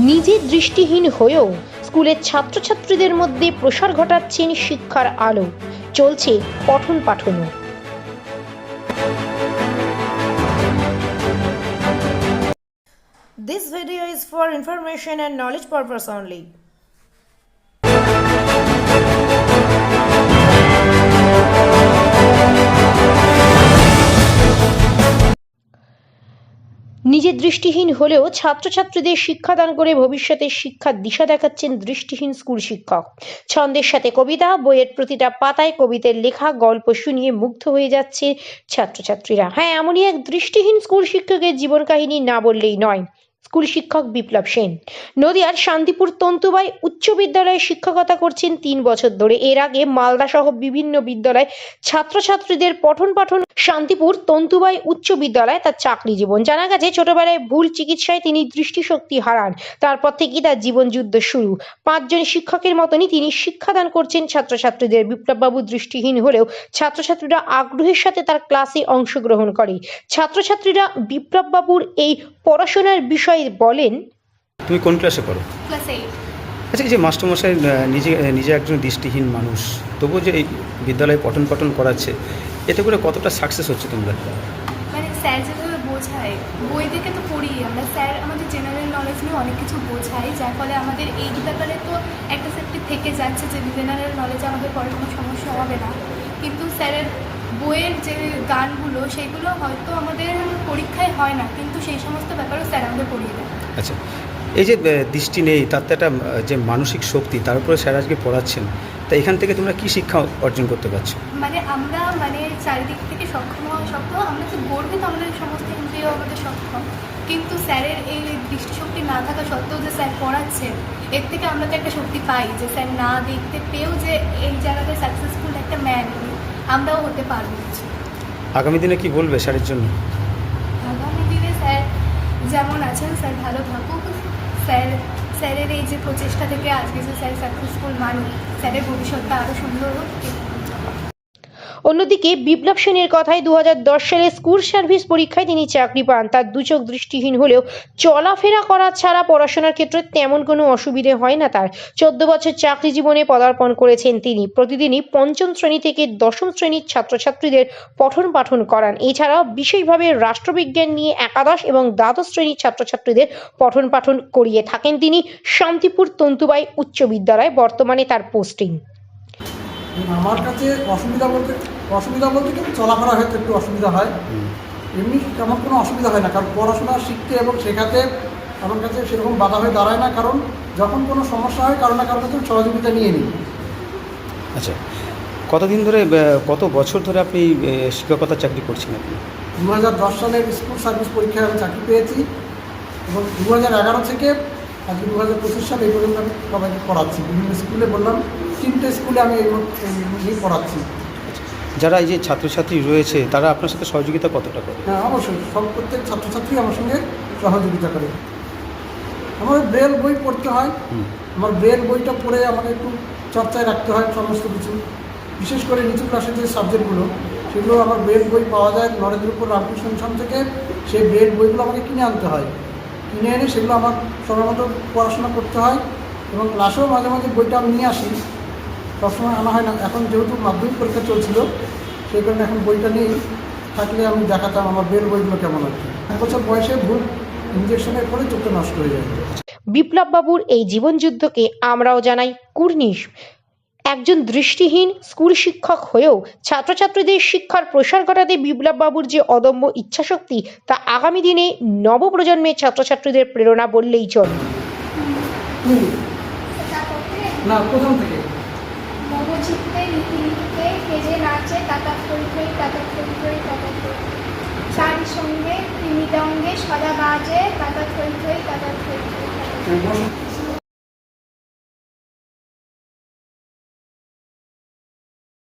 নিজে দৃষ্টিহীন হয়েও স্কুলের ছাত্রছাত্রীদের মধ্যে প্রসার ঘটাচ্ছেন শিক্ষার আলো চলছে পঠন পাঠনও This video is for information and knowledge purpose only. নিজে দৃষ্টিহীন হলেও ছাত্রছাত্রীদের শিক্ষাদান করে ভবিষ্যতের শিক্ষার দিশা দেখাচ্ছেন দৃষ্টিহীন স্কুল শিক্ষক। ছন্দের সাথে কবিতা, বইয়ের প্রতিটা পাতায় কবিতার লেখা, গল্প শুনিয়ে মুগ্ধ হয়ে যাচ্ছে ছাত্রছাত্রীরা। হ্যাঁ এমনই এক দৃষ্টিহীন স্কুল শিক্ষকের জীবন কাহিনী না বললেই নয়। স্কুল শিক্ষক বিপ্লব সেন। নদিয়ার শান্তিপুর তন্তুবাই উচ্চ বিদ্যালয়ে শিক্ষকতা করছেন তিন বছর ধরে। এর আগে মালদা সহ বিভিন্ন বিদ্যালয়ে ছাত্রছাত্রীদের পঠন পাঠন শান্তিপুর তন্তুবাই উচ্চ বিদ্যালয়ে তার চাকরি জীবন। জানা গেছে, ছোটবেলায় ভুল চিকিৎসায় তিনি দৃষ্টিশক্তি হারান। তারপর থেকেই তার জীবন যুদ্ধ শুরু। পাঁচজন শিক্ষকের মতনই তিনি শিক্ষাদান করছেন ছাত্রছাত্রীদের। বিপ্লববাবু দৃষ্টিহীন হলেও ছাত্রছাত্রীরা আগ্রহের সাথে তার ক্লাসে অংশগ্রহণ করে। ছাত্রছাত্রীরা বিপ্লববাবুর এই পড়াশোনার বিষয়ে বলেন। তুমি কোন ক্লাসে পড়ো? ক্লাস এইট আচ্ছা এই যে মাস্টারমশাই নিজে নিজে একজন দৃষ্টিহীন মানুষ তবুও যে এই বিদ্যালয়ে পঠন পাঠন করাচ্ছে এতে করে কতটা সাকসেস হচ্ছে তোমরা? মানে স্যার যেভাবে বোঝায় বই থেকে তো পড়ি আমরা স্যার আমাদের জেনারেল নলেজ নিয়ে অনেক কিছু বোঝায় যার ফলে আমাদের এই ব্যাপারে তো একটা সেফটি থেকে যাচ্ছে যে জেনারেল নলেজে আমাদের পরে কোনো সমস্যা হবে না। কিন্তু স্যারের বইয়ের যে গানগুলো সেগুলো হয়তো আমাদের পরীক্ষায় হয় না কিন্তু সেই সমস্ত ব্যাপারেও স্যার আমাদের পড়িয়ে দেয় আচ্ছা এই যে দৃষ্টি নেই তার তো একটা যে মানসিক শক্তি তার উপরে স্যার আজকে পড়াচ্ছেন তা এখান থেকে তোমরা কি শিক্ষা অর্জন করতে পারছ? মানে আমরা মানে চারিদিক থেকে সক্ষম হওয়া সত্ত্বেও আমরা তো গর্বিত আমাদের সমস্ত ইন্দ্রিয় আমাদের সক্ষম। কিন্তু স্যারের এই দৃষ্টিশক্তি না থাকা সত্ত্বেও যে স্যার পড়াচ্ছেন এর থেকে আমরা তো একটা শক্তি পাই যে স্যার না দেখতে পেয়েও যে এই জায়গাতে সাকসেসফুল একটা ম্যান আমরাও হতে পারব। কিছু আগামী দিনে কি বলবে স্যারের জন্য? আগামী দিনে স্যার যেমন আছেন স্যার ভালো থাকুক। স্যার স্যারের এই যে প্রচেষ্টা থেকে আজকে যে স্যার সাকসেসফুল মানুষ স্যারের ভবিষ্যৎটা আরও সুন্দর হোক। অন্যদিকে বিপ্লব সেনের কথায় দু হাজার দশ সালে স্কুল সার্ভিস পরীক্ষায় তিনি চাকরি পান। তার দু চোখ দৃষ্টিহীন হলেও চলাফেরা করা ছাড়া পড়াশোনার ক্ষেত্রে তেমন কোনো অসুবিধে হয় না তার। চোদ্দ বছর চাকরি জীবনে পদার্পণ করেছেন তিনি। প্রতিদিনই পঞ্চম শ্রেণি থেকে দশম শ্রেণির ছাত্রছাত্রীদের পঠন পাঠন করান। এছাড়াও বিশেষভাবে রাষ্ট্রবিজ্ঞান নিয়ে একাদশ এবং দ্বাদশ শ্রেণির ছাত্রছাত্রীদের পঠন পাঠন করিয়ে থাকেন তিনি। শান্তিপুর তন্তুবাই উচ্চ বিদ্যালয়ে বর্তমানে তার পোস্টিং। আমার কাছে অসুবিধা বলতে অসুবিধা বলতে কিন্তু চলাফেরা হয়তো একটু অসুবিধা হয়। এমনি তেমন কোনো অসুবিধা হয় না কারণ পড়াশোনা শিখতে এবং শেখাতে আমার কাছে সেরকম বাধা হয়ে দাঁড়ায় না কারণ যখন কোনো সমস্যা হয় কারও না কারও কাছে সহযোগিতা নিয়ে নিই। আচ্ছা কতদিন ধরে কত বছর ধরে আপনি শিক্ষকতার চাকরি করছেন আপনি? দু হাজার দশ সালের স্কুল সার্ভিস পরীক্ষায় আমি চাকরি পেয়েছি এবং দু হাজার এগারো থেকে আজকে দু হাজার পঁচিশ সাল এই পর্যন্ত আমি সবাইকে পড়াচ্ছি। বিভিন্ন স্কুলে বললাম তিনটে স্কুলে আমি এই পড়াচ্ছি। যারা এই যে ছাত্রছাত্রী রয়েছে তারা আপনার সাথে সহযোগিতা কতটা করে? হ্যাঁ অবশ্যই। সব প্রত্যেক ছাত্রছাত্রী আমার সঙ্গে সহযোগিতা করে। আমার ব্রেল বই পড়তে হয়। আমার ব্রেল বইটা পড়ে আমাকে একটু চর্চায় রাখতে হয় সমস্ত কিছু। বিশেষ করে নিচু ক্লাসের যে সাবজেক্টগুলো সেগুলো আমার ব্রেল বই পাওয়া যায় নরেন্দ্রপুর রামকৃষ্ণ মিশন থেকে। সেই ব্রেল বইগুলো আমাকে কিনে আনতে হয়। কিনে এনে সেগুলো আমার সময় মতো পড়াশোনা করতে হয় এবং ক্লাসেও মাঝে মাঝে বইটা আমি নিয়ে আসি। সবসময় আনা হয় না। এখন যেহেতু মাধ্যমিক পরীক্ষা চলছিল সেই কারণে এখন বইটা নেই থাকলে আমি দেখাতাম আমার বের বইগুলো কেমন আর কি এক বছর বয়সে ভুল ইঞ্জেকশনের ফলে চোখটা নষ্ট হয়ে যায়। বিপ্লব বাবুর এই জীবনযুদ্ধকে আমরাও জানাই কুর্নিশ। একজন দৃষ্টিহীন স্কুল শিক্ষক হয়েও ছাত্রছাত্রীদের শিক্ষার প্রসার ঘটাতে বিপ্লব বাবুর যে অদম্য ইচ্ছাশক্তি তা আগামী দিনে নবপ্রজন্মের ছাত্রছাত্রীদের প্রেরণা বললেই চলে। না প্রথম থেকে মমচিত্তে লিখে লিখতে হেজে নাচে ফই তাতা ফই তারই সঙ্গে মৃদঙ্গে সদা বাজে তাতা ফই